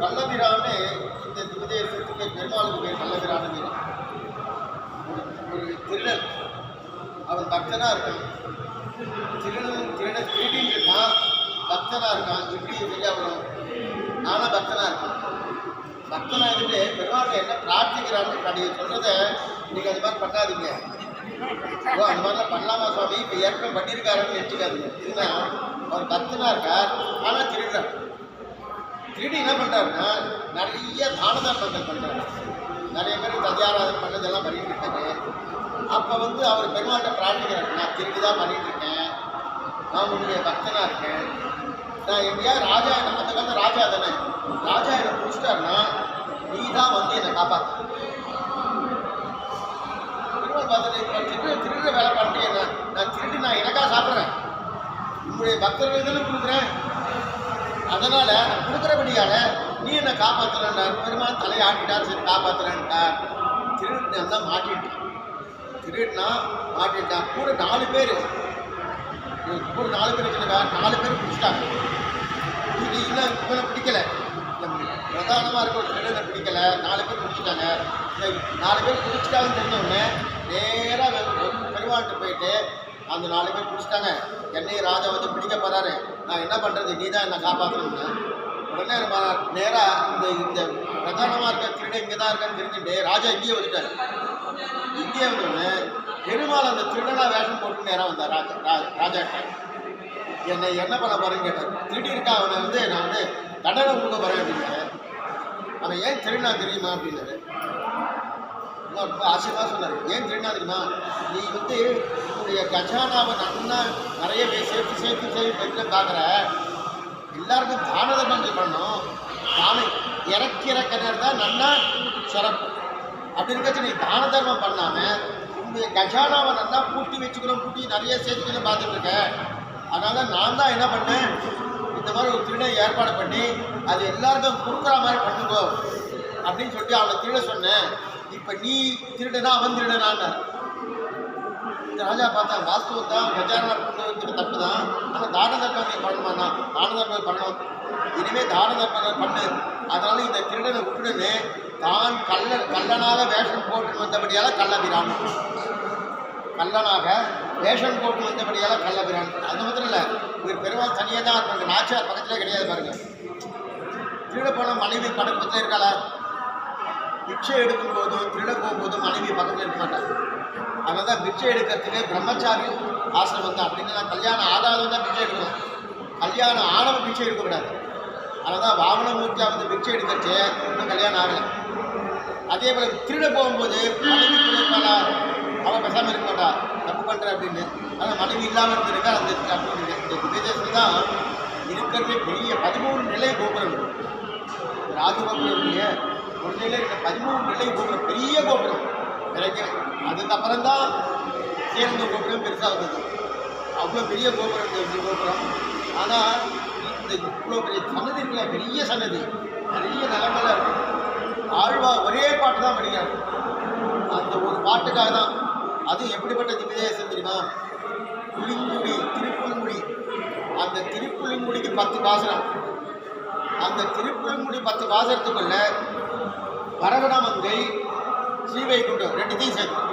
கள்ளபிரான்னு இந்த திவதேசத்துக்கு பெருமாளுக்கு பேர் கள்ளபிரான்னு பேர் ஒரு ஒரு திருடன் அவன் பக்தனாக இருக்கான். திருடன் திருடன் திருடின்னு இருக்கான் பக்தனாக இருக்கான். எப்படி சரியா வரும் நானும் பக்தனாக இருக்கான். பக்தனாக இருந்துட்டு பெருமாள் என்ன பிரார்த்திக்கிறான்னு நீங்கள் சொல்கிறத நீங்கள் அது மாதிரி பண்ணாதீங்க. ஓ அந்த மாதிரிலாம் பண்ணலாமா சுவாமி? இப்போ ஏற்கனவே பண்ணியிருக்காருன்னு நினச்சிக்காதீங்க. ஏன்னா அவர் பக்தனாக இருக்கார். ஆனால் திருடுறார் திருடி என்ன பண்ணுறாருன்னா நிறைய தான பண்ணுறாரு நிறைய பேர் தஜாராதனை பண்ணதெல்லாம் பண்ணிட்டு இருக்காரு. அப்போ வந்து அவர் பெருமாள்கிட்ட பிரார்த்திக்கிறார் நான் திருடி தான் பண்ணிட்டு இருக்கேன். நான் உன்னுடைய பக்தனாக இருக்கேன். நான் எப்படியா ராஜா என்ன அந்த காலத்தில் ராஜா தானே. ராஜா என்னை பிடிச்சிட்டாருன்னா நீ தான் வந்து என்னை காப்பாற்று திருடு திருடுற வேலை பண்ணுறேன் நான் திருடி நான் எனக்காக சாப்பிட்றேன். உங்களுடைய பக்தர்கள் தானே கொடுக்குறேன். அதனால் நான் கொடுக்குறபடியால நீ என்னை காப்பாற்றுறேன் பெருமாள் தலையாட்டிட்டார். சரி காப்பாற்றுறேன்ட்டார் திருடு தான் மாட்டிட்டான். திருடுனா மாட்டிட்டான். கூட நாலு பேர். கூட நாலு பேர் வச்சுருக்கா நாலு பேர் பிடிச்சிட்டாங்க. இது இன்னும் இவனை பிடிக்கல. பிரதானமாக இருக்க ஒரு திருடனை பிடிக்கல. நாலு பேர் பிடிச்சிட்டாங்க. நாலு பேர் பிடிச்சிட்டாங்கன்னு தெரிஞ்ச உடனே அந்த நாலு பேர் பிடிச்சிட்டாங்க என்னையும் ராஜா வந்து பிடிக்க போகிறாரு நான் என்ன பண்ணுறது நீ தான் என்னை காப்பாற்றணும்னு உடனே நேராக இந்த இந்த பிரதானமாக இருக்க திருடன் இங்கே தான் இருக்கான்னு தெரிஞ்சுட்டு ராஜா இங்கேயே வந்துட்டார். இங்கேயே வந்தோடனே பெருமாள் அந்த திருடனா வேஷம் போட்டு நேராக வந்தார் ராஜா ராஜா என்னை என்ன பண்ண போறேன்னு கேட்டார். திருடி இருக்கா அவனை வந்து நான் வந்து தண்டனை கொடுக்க போறேன் அப்படின்னாரு. அவன் ஏன் திருடினா தெரியுமா அப்படின்னாரு. ரொம்ப ஆசையாக சொன்னார். ஏன் திருடினா நீ வந்து உன்னுடைய கஜானாவை நன்னா நிறைய சேர்த்து சேர்த்து சேர்த்து வைக்க பார்க்குற எல்லாருக்கும் தான தர்மங்கள் பண்ணணும். தானம் இறக்கிற கிணறு தான் நல்லா சிறப்பு. அப்படி இருக்கச்சு நீ தான தர்மம் பண்ணாம உன்னுடைய கஜானாவை நல்லா பூட்டி வச்சுக்கணும் பூட்டி நிறைய சேர்த்துக்கணும் பார்த்துட்டு இருக்க. அதனால நான் தான் என்ன பண்ணேன்? இந்த மாதிரி ஒரு திருநை ஏற்பாடு பண்ணி அது எல்லாருக்கும் கொடுக்குற மாதிரி பண்ணுங்க. அப்படின்னு சொல்லி அவளை திருட சொன்னேன். இப்போ நீ திருடனா அவன் திருடனான்னு இந்த ராஜா பார்த்தா வாஸ்துவம் தான் கஜானா கொண்டு வைக்கிற தப்பு தான் ஆனால் தான தர்மங்கள் பண்ணணுமாண்ணா தான தர்மங்கள் பண்ணணும். இனிமேல் தான தர்மங்கள் பண்ணு. அதனால இந்த திருடனை விட்டுடுன்னு தான் கள்ள கள்ளனாக வேஷம் போட்டு வந்தபடியால் கள்ளபிரான். கள்ளனாக வேஷம் போட்டு வந்தபடியால் கள்ளபிரான். அது மாத்திரம் இல்லை இவர் பெருமாள் தனியாக தான் இருப்பாங்க நாச்சியார் பக்கத்திலே கிடையாது பாருங்க. திருட போன மனைவி பக்கத்தில் இருக்காளா? பிச்சை எடுக்கும் போதும் திருட போகும்போதும் மனைவி பக்கத்தில் இருக்க மாட்டாங்க. அதனால தான் பிச்சை எடுக்கிறதுக்கு பிரம்மச்சாரி ஆசிரமம் தான். அப்படின்னு கல்யாணம் ஆதாரம் தான் பிச்சை எடுக்கணும். கல்யாணம் ஆனவன் பிச்சை எடுக்கக்கூடாது அதனால தான் வாகனமூர்த்தியாக வந்து பிச்சை எடுக்கிறச்சு இன்னும் கல்யாணம் ஆகலை. அதே போல் திருட போகும்போது மனைவி கூட இருப்பாளா அவன் பேசாமல் இருக்க மாட்டா. தப்பு பண்ணுற அப்படின்னு. ஆனால் மனைவி இல்லாமல் இருந்திருக்கா? அந்த அப்படின்னு இந்த தான் இருக்கிறதே பெரிய பதிமூணு நிலை கோபுரம் ராஜகோபுரம் இல்லையே. ஒரு நிலை இருக்க பதிமூணு நிலை கோபுரம் பெரிய கோபுரம். கிடைக்கும் அதுக்கப்புறம் தான் சேர்ந்த கோபுரம் பெருசாக வந்தது. அவ்வளோ பெரிய கோபுரம் இந்த கோபுரம். ஆனால் இந்த இவ்வளோ பெரிய சன்னதி இருக்கல பெரிய சன்னதி. நிறைய நிலமெல்லாம் ஆழ்வா ஒரே பாட்டு தான் படிக்கிறாங்க அந்த ஒரு பாட்டுக்காக தான். அது எப்படிப்பட்ட திவ்யதேசம் தெரியுமா? புளிங்குடி திருப்புளிங்குடி அந்த திருப்புளிங்குடிக்கு பத்து பாசனம். அந்த திருப்புளிங்குடி பத்து பாசனத்துக்குள்ள பரவணமங்கை ஸ்ரீவைகுண்டம் ரெண்டுத்தையும் சேர்த்து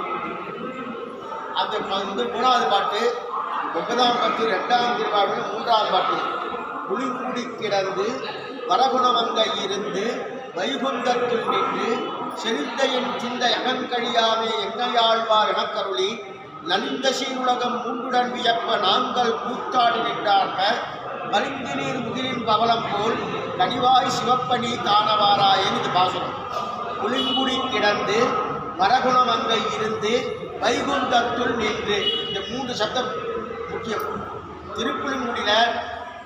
அந்த வந்து மூணாவது பாட்டு ஒன்பதாம் பாட்டு ரெண்டாம் திருவாரூர் மூன்றாம் பாட்டு. புலிங்குடி கிடந்து வரகுணமங்கை இருந்து வைகுந்தத்தில் நின்று செழித்தையின் சிந்தை அகங்கழியாமே எங்கையாழ்வார் எனக்கருளி நலிந்த சீருலகம் மூன்றுடன் வியப்ப நாங்கள் கூத்தாடி நின்றார்க மருந்து நீர் முகிலின் பவளம் போல் கனிவாய் சிவப்பணி காணவாராயன் இது பாசுரம்? புளிங்குடி கிடந்து வரகுணமங்கை இருந்து வைகுண்டத்துள் நின்று. இந்த மூன்று சப்தம் முக்கியம். திருப்புளிங்குடியில்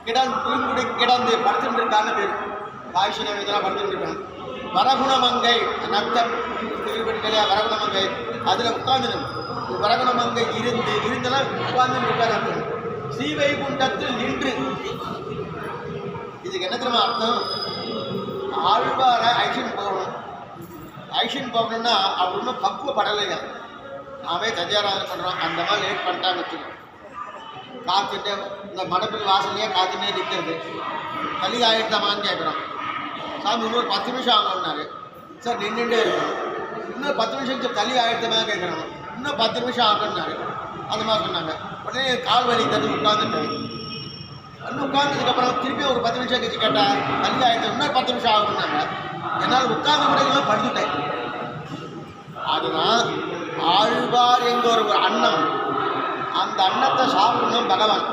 கிடந்து புளிங்குடி கிடந்து படுத்துட்டு இருக்காங்க பேர். காய்ச்சல் இதெல்லாம் படுத்துட்டு இருக்காங்க வரகுணமங்கை நத்தம் திருப்பதிக்கலையா வரகுணமங்கை அதில் உட்கார்ந்துடும் வரகுணமங்கை இருந்து இருந்தெல்லாம் உட்கார்ந்து இருக்கார் அர்த்தம். ஸ்ரீவைகுண்டத்தில் நின்று. இதுக்கு என்ன தெரியுமா அர்த்தம்? ஆழ்வார ஐஷன் ஆக்ஷன் போகணும்னா அவர் ஒன்றும் பக்குவப்படலைங்க நாமே தஜாராதனை பண்ணுறோம் அந்த மாதிரி லேட் பண்ணிட்டாங்க வச்சுக்கோங்க காத்துட்டு இந்த மடப்பில் வாசல்லையே காத்துமே நிற்கிறது கலி ஆயிடுதாமான்னு கேட்குறோம் சாமி இன்னொரு பத்து நிமிஷம் ஆகணும்னாரு சார் நின்றுட்டே இருக்கணும் இன்னும் பத்து நிமிஷம் தள்ளி ஆயிரத்தமே கேட்குறோம் இன்னும் பத்து நிமிஷம் ஆகணும்னாரு அந்த மாதிரி சொன்னாங்க. உடனே கால் வலி தந்து உட்காந்துட்டு இன்னும் உட்காந்ததுக்கப்புறம் திருப்பி ஒரு பத்து நிமிஷம் கழிச்சு கேட்டால் தள்ளி ஆயிரத்து இன்னும் பத்து நிமிஷம் ஆகணும்னாங்க என்னால் உட்கார்ந்து கூட இல்லை அதுதான் ஆழ்வார் என்ற ஒரு அன்னம் அந்த அன்னத்தை சாப்பிடணும் பகவான்.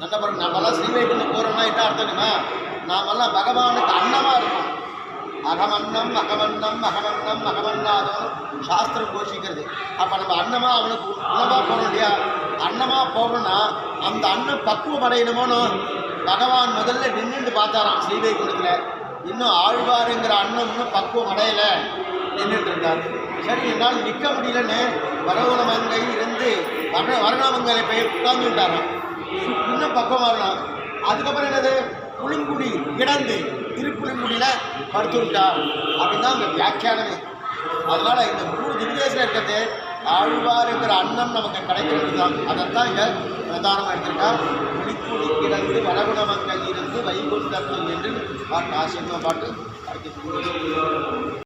நல்ல பாருங்க நம்மலாம் ஸ்ரீவைகுண்டம் போகிறோம்னா என்ன அர்த்தம்னா நாமெல்லாம் பகவானுக்கு அன்னமாக இருக்கும் அகமன்னம் அகமன்னம் அகமன்னம் அகமன்னாதம் சாஸ்திரம் கோஷிக்கிறது. அப்போ நம்ம அன்னமாக அவனுக்கு உணவாக போகணும் இல்லையா? அன்னமாக போகணும்னா அந்த அன்னம் பக்குவம் அடையணுமோனோ பகவான் முதல்ல நின்றுட்டு பார்த்தாராம் ஸ்ரீவைகுண்டத்தில் இன்னும் ஆழ்வாருங்கிற அண்ணன் இன்னும் பக்குவம் அடையலை. நின்றுட்டு இருந்தார் சரி என்னால் நிற்க முடியலன்னு வரவணமங்கை இருந்து வர வரணாமங்கலை போய் உட்கார்ந்துட்டாராம். இன்னும் பக்கம் வரலாம் அதுக்கப்புறம் என்னது? புளிங்குடி கிடந்து திருப்புளிங்குடியில் படுத்து விட்டார் அப்படின்னு தான் அந்த வியாக்கியானமே. அதனால் இந்த மூணு திவ்யதேசம் இருக்கிறது ஆழ்வாருங்கிற அன்னம் நமக்கு கிடைக்கிறது தான் அதைத்தான் இங்கே பிரதானமாக எடுத்திருக்கா புளிக்குடி கிடந்து வரகுணமங்கை இருந்து வைகுண்டத்தில் என்று பாட்டு ஆசிரியமாக பாட்டு அடுத்து